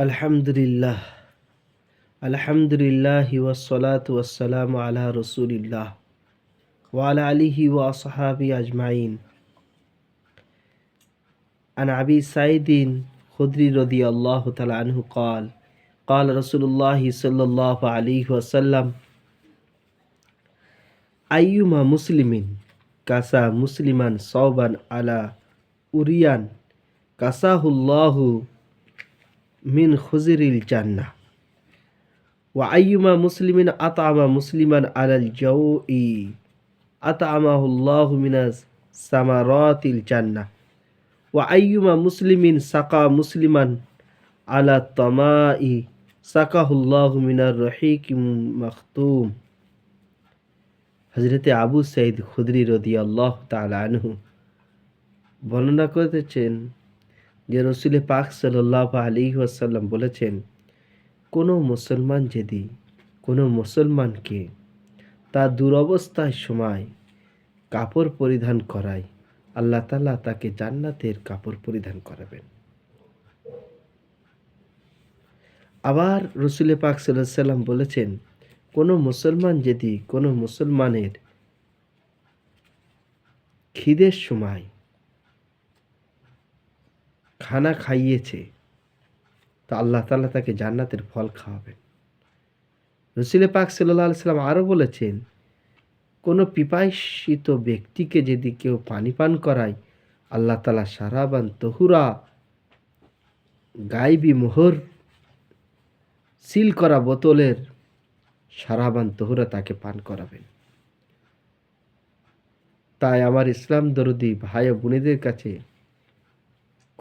আলহামদুলিল্লাহ আলহামদুলিল্লাহ ওয়াসসালাতু ওয়াসসালামু আলা রসুলিল্লাহ ওয়ালা আলিহি ওয়া আসহাবি আজমাইন عن أبي سعيد خدري رضي الله تعالى عنه قال قال رسول الله صلى الله عليه وسلم أيما مسلم كسى مسلما صوبا على أريان كساه الله মিন খুজিরিল জান্না ওয়াইমা আইয়ুমা মুসলিমিন আতামা মুসলিমান আলাল জৌ ই আতামাহুল্লাহু মিনাস সামারাতিল জান্না ওয়াইমা মুসলিমিন সাকা মুসলিমান আলা তমা ই সাকাহুল্লাহ মিনার রহিক মখতুম। হজরতে আবু সঈদ খুদরি রদি আল্লাহ তালানহু বর্ণনা করতেছেন যে রসুল পাক সাল্লাহ আলী আসাল্লাম বলেছেন, কোনো মুসলমান যদি কোনো মুসলমানকে তার দুরবস্থার সময় কাপড় পরিধান করায়, আল্লাহ তালা তাকে জান্নাতের কাপড় পরিধান করাবেন। আবার রসুলে পাক সাল্লাম বলেছেন, কোনো মুসলমান যদি কোনো মুসলমানের খিদের সময় খানা খাইয়েছে, তো আল্লাহ তালা তাকে জান্নাতের ফল খাওয়াবেন। রসুলে পাক সাল্লাহ সাল্লাম আরও বলেছেন, কোনো পিপাসিত ব্যক্তিকে যদি কেউ পানি পান করায়, আল্লাহ তালা সারাবান তহুরা, গাইবি মোহর সিল করা বোতলের সারাবান তহুরা তাকে পান করাবেন। তাই আমার ইসলাম দরদি ভাই ও বোনেদের কাছে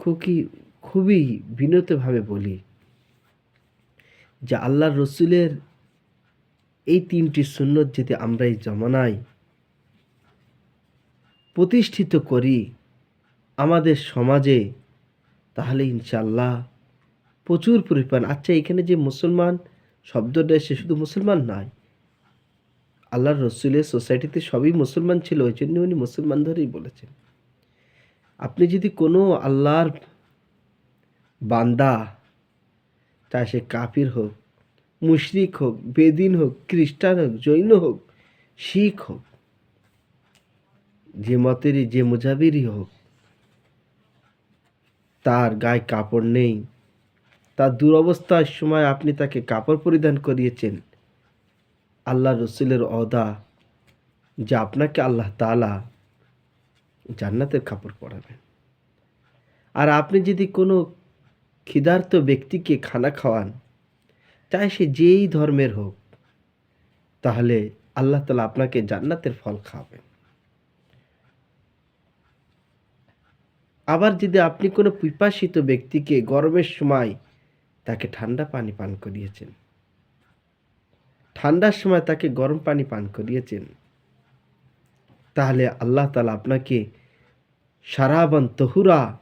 খুবই খুবই বিনতভাবে বলি যে আল্লাহর রসুলের এই তিনটি সুন্নত যদি আমরা এই জমানায় প্রতিষ্ঠিত করি আমাদের সমাজে, তাহলে ইনশাল্লাহ প্রচুর পরিমাণ আচ্ছা এখানে যে মুসলমান শব্দটা এসে শুধু মুসলমান নয়, আল্লাহর রসুলের সোসাইটিতে সবই মুসলমান ছিল, ওই জন্য উনি মুসলমান ধরেই বলেছেন। আপনি যদি কোনো আল্লাহর বান্দা, চাই সে কাফির হোক, মুশরিক হোক, বেদিন হোক, খ্রিস্টান হোক, জৈন হোক, শিখ হোক, যে মতেরই, যে মুজাবিরই হোক, তার গায়ে কাপড় নেই, তার দুরবস্থার সময় আপনি তাকে কাপড় পরিধান করিয়েছেন, আল্লাহ রসুলের অদা যা আপনাকে আল্লাহ তালা জান্নাতের কাপড় পরাবেন। আর আপনি যদি কোনো ক্ষিদার্ত ব্যক্তিকে খানা খাওয়ান, চাই সে যেই ধর্মের হোক, তাহলে আল্লাহ তালা আপনাকে জান্নাতের ফল খাওয়াবেন আবার যদি আপনি কোনো পিপাসিত ব্যক্তিকে গরমের সময় তাকে ঠান্ডা পানি পান করিয়েছেন, ঠান্ডার সময় তাকে গরম পানি পান করিয়েছেন, তাহলে আল্লাহ তালা আপনাকে সারাবান তহুরা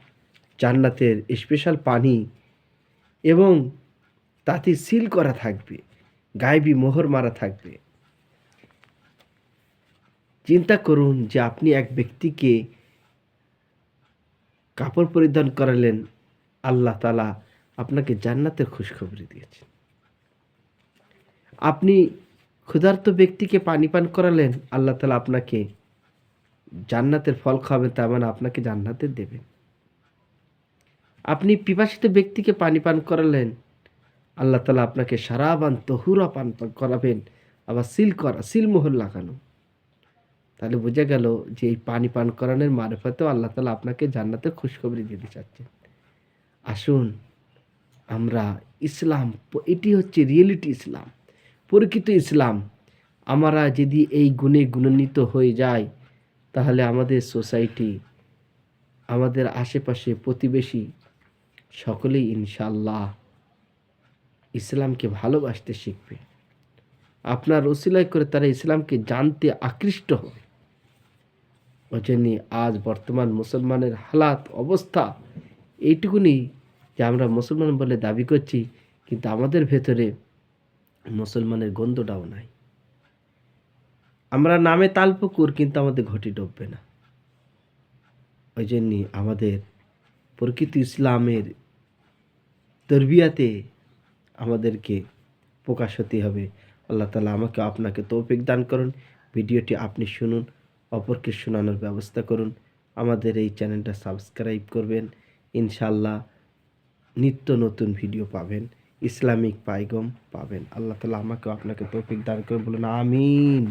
জান্নাতের স্পেশাল পানি এবং তাতে সিল করা থাকবে গায়েবী মোহর মারা থাকবে। চিন্তা করুন যে আপনি এক ব্যক্তিকে কাপড় পরিধান করালেন, আল্লাহ তালা আপনাকে জান্নাতের খুশখবরি দিয়েছেন। আপনি ক্ষুধার্ত ব্যক্তিকে পানি পান করালেন, আল্লাহ তালা আপনাকে জান্নাতের ফল খাওয়াবেন তার মানে আপনাকে জান্নাতের দেবেন আপনি পিপাসিত ব্যক্তিকে পানি পান করালেন, আল্লাহ তালা আপনাকে সারাবান তহুরা পান করাবেন, আবার সিল করা, সিল মোহর লাগানো। তাহলে বোঝা গেল যে এই পানি পান করানোর মারফতেও আল্লাহ তালা আপনাকে জান্নাতের খুশখবরি দিতে চাচ্ছেন আসুন, আমরা ইসলাম, এটি হচ্ছে রিয়েলিটি ইসলাম, প্রকৃত ইসলাম। আমরা যদি এই গুণে গুণান্বিত হয়ে যাই তাহলে আমাদের সোসাইটি, আমাদের আশেপাশে প্রতিবেশী সকলেই ইনশাল্লাহ ইসলামকে ভালোবাসতে শিখবে। আপনার রসিলাই করে তারা ইসলামকে জানতে আকৃষ্ট হবে। ওই জন্যে আজ বর্তমান মুসলমানের হালাত, অবস্থা এইটুকুনি যে আমরা মুসলমান বলে দাবি করছি, কিন্তু আমাদের ভেতরে মুসলমানের গন্ধটাও নাই। আমরা নামে তালপুকুর, কিন্তু আমাদের ঘটি ডুববে না। ওই জন্যে আমাদের প্রকৃত ইসলামের তরবিয়াতে আমাদেরকে প্রকাশ হতে হবে। আল্লাহ তালা আমাকে আপনাকে তৌফিক দান করুন। ভিডিওটি আপনি শুনুন, অপরকে শোনানোর ব্যবস্থা করুন। আমাদের এই চ্যানেলটা সাবস্ক্রাইব করবেন। ইনশাল্লাহ নিত্য নতুন ভিডিও পাবেন, ইসলামিক পাইগম পাবেন। আল্লাহ তালা আমাকে আপনাকে তৌফিক দান করুন, বলুন আমিন।